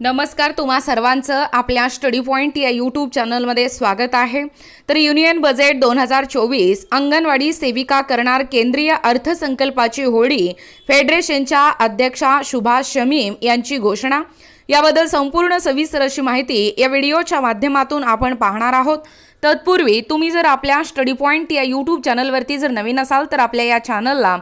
नमस्कार तुम्हा सर्वांचं आपल्या स्टडी पॉईंट या यूट्यूब चॅनलमध्ये स्वागत आहे. तर युनियन बजेट दोन हजार चोवीस अंगणवाडी सेविका करणार केंद्रीय अर्थसंकल्पाची होळी फेडरेशनच्या अध्यक्षा सुभाष शमीम यांची घोषणा. याबद्दल संपूर्ण सविस्तर अशी माहिती या व्हिडिओच्या माध्यमातून आपण पाहणार आहोत. तत्पूर्वी तुम्ही जर आपल्या स्टडी पॉईंट या यूट्यूब चॅनलवरती जर नवीन असाल तर आपल्या या चॅनलला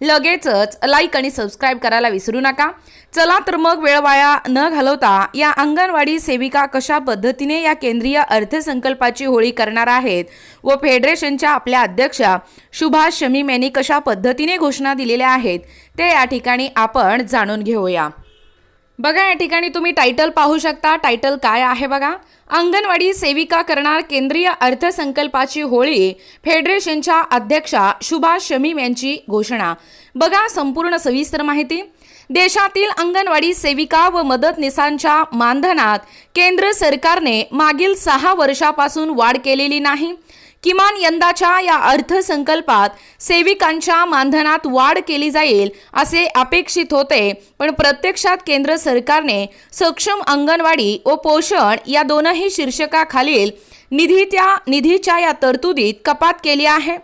लगेचच लाईक आणि सबस्क्राईब करायला विसरू नका. चला तर मग वेळ वाया न घालवता या अंगणवाडी सेविका कशा पद्धतीने या केंद्रीय अर्थसंकल्पाची होळी करणार आहेत व फेडरेशनच्या आपल्या अध्यक्षा शुभाष शमीम यांनी कशा पद्धतीने घोषणा दिलेल्या आहेत ते या ठिकाणी आपण जाणून घेऊया. बघा या ठिकाणी तुम्ही टायटल पाहू शकता. टायटल काय आहे बघा? अंगणवाडी सेविका करणार केंद्रीय अर्थसंकल्पाची होळी फेडरेशनच्या अध्यक्षा सुभाष शमीम यांची घोषणा. बघा संपूर्ण सविस्तर माहिती. देशातील अंगणवाडी सेविका व मदतनीसांच्या मानधनात केंद्र सरकारने मागील सहा वर्षापासून वाढ केलेली नाही. किमान यंदाच्या या अर्थसंकल्पात सेविकांच्या मानधनात वाढ केली जाईल असे अपेक्षित होते. पण प्रत्यक्षात केंद्र सरकारने सक्षम अंगणवाडी व पोषण या दोनही शीर्षकाखालील निधी त्या निधीच्या या तरतुदीत कपात केली आहे.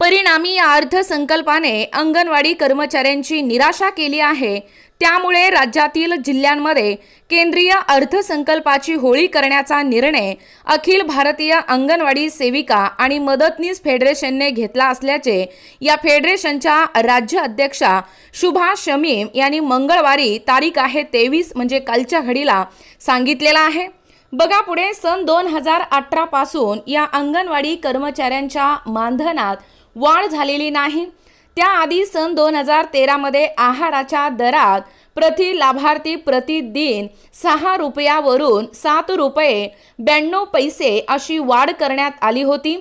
परिणामी या अर्थसंकल्पाने अंगणवाडी कर्मचाऱ्यांची निराशा केली आहे. त्यामुळे राज्यातील जिल्ह्यांमध्ये केंद्रीय अर्थसंकल्पाची होळी करण्याचा निर्णय अखिल भारतीय अंगणवाडी सेविका आणि मदतनीस फेडरेशनने घेतला असल्याचे या फेडरेशनच्या राज्य अध्यक्षा शुभा शमीम यांनी मंगळवारी तारीख आहे तेवीस म्हणजे कालच्या घडीला सांगितलेला आहे. बघा पुढे सन दोन हजार अठरापासून या अंगणवाडी कर्मचाऱ्यांच्या मानधनात वाढ झालेली नाही. त्याआधी सन दोन हजार तेरामध्ये आहाराच्या दरात प्रति लाभार्थी प्रतिदिन सहा रुपयावरून सात रुपये ब्याण्णव पैसे अशी वाढ करण्यात आली होती.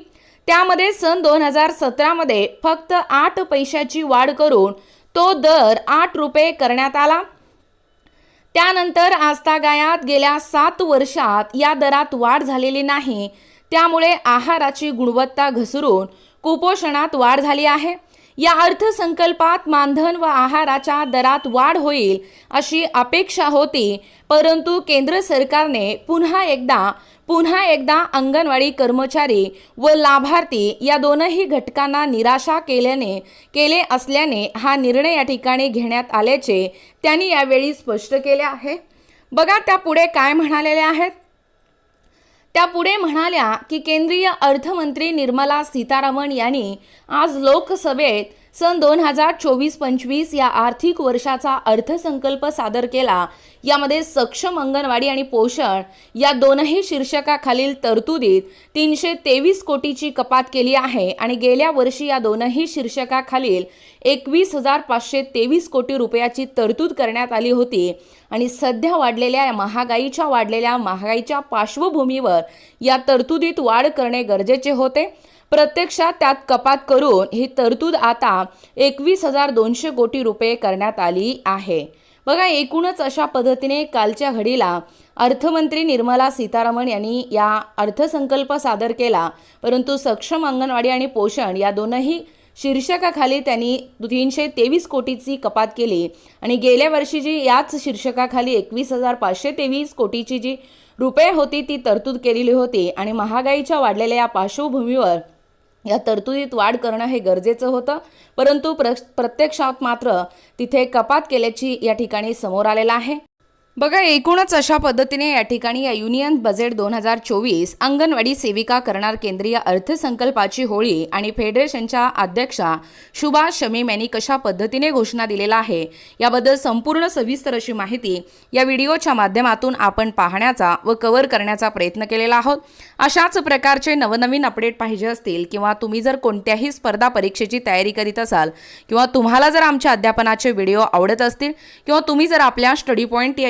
त्यामध्ये सन दोन हजार सतरामध्ये फक्त आठ पैशाची वाढ करून तो दर आठ रुपये करण्यात आला. त्यानंतर आजतागायात गेल्या सात वर्षात या दरात वाढ झालेली नाही. त्यामुळे आहाराची गुणवत्ता घसरून कुपोषणात वाढ झाली आहे. या अर्थसंकल्पात मानधन व आहाराच्या दरात वाढ होईल अशी अपेक्षा होती परंतु केंद्र सरकारने पुन्हा एकदा पुन्हा एकदा अंगणवाडी कर्मचारी व लाभार्थी या दोनही घटकांना निराशा केल्याने केले असल्याने हा निर्णय या ठिकाणी घेण्यात आल्याचे त्यांनी यावेळी स्पष्ट केले आहे. बघा त्या पुढे काय म्हणालेल्या आहेत. त्या पुढे म्हणाल्या की केंद्रीय अर्थमंत्री निर्मला सीतारामन यांनी आज लोकसभेत सन दोन हजार चोवीस पंचवीस या आर्थिक वर्षाचा अर्थसंकल्प सादर केला. यामध्ये सक्षम अंगणवाडी आणि पोषण या दोनही शीर्षकाखालील तरतुदीत तीनशे तेवीस कोटीची कपात केली आहे आणि गेल्या वर्षी या दोनही शीर्षकाखालील एकवीस हजार पाचशे तेवीस कोटी रुपयाची तरतूद करण्यात आली होती. आणि सध्या वाढलेल्या महागाईच्या वाढलेल्या महागाईच्या पार्श्वभूमीवर या तरतुदीत वाढ करणे गरजेचे होते. प्रत्यक्षात त्यात कपात करून ही तरतूद आता एकवीस हजार दोनशे कोटी रुपये करण्यात आली आहे. बघा एकूणच अशा पद्धतीने कालच्या घडीला अर्थमंत्री निर्मला सीतारामन यांनी या अर्थसंकल्प सादर केला. परंतु सक्षम अंगणवाडी आणि पोषण या दोनही शीर्षकाखाली त्यांनी तीनशे तेवीस कोटीची कपात केली. आणि गेल्या वर्षी जी याच शीर्षकाखाली एकवीस हजार पाचशे तेवीस कोटीची जी रुपये होती ती तरतूद केलेली होती. आणि महागाईच्या वाढलेल्या या पार्श्वभूमीवर या तरतुदीत वाढ करणं हे गरजेचं होतं. परंतु प्र प्रत्यक्षात मात्र तिथे कपात केल्याची या ठिकाणी समोर आलेलं आहे. बघा एकूणच अशा पद्धतीने या ठिकाणी या युनियन बजेट दोन हजार चोवीस अंगणवाडी सेविका करणार केंद्रीय अर्थसंकल्पाची होळी आणि फेडरेशनच्या अध्यक्षा सुभाष शमीम यांनी कशा पद्धतीने घोषणा दिलेला आहे याबद्दल संपूर्ण सविस्तर अशी माहिती या व्हिडिओच्या माध्यमातून आपण पाहण्याचा व कव्हर करण्याचा प्रयत्न केलेला आहोत. अशाच प्रकारचे नवनवीन अपडेट पाहिजे असतील किंवा तुम्ही जर कोणत्याही स्पर्धा परीक्षेची तयारी करीत असाल किंवा तुम्हाला जर आमच्या अध्यापनाचे व्हिडिओ आवडत असतील किंवा तुम्ही जर आपल्या स्टडी पॉईंट या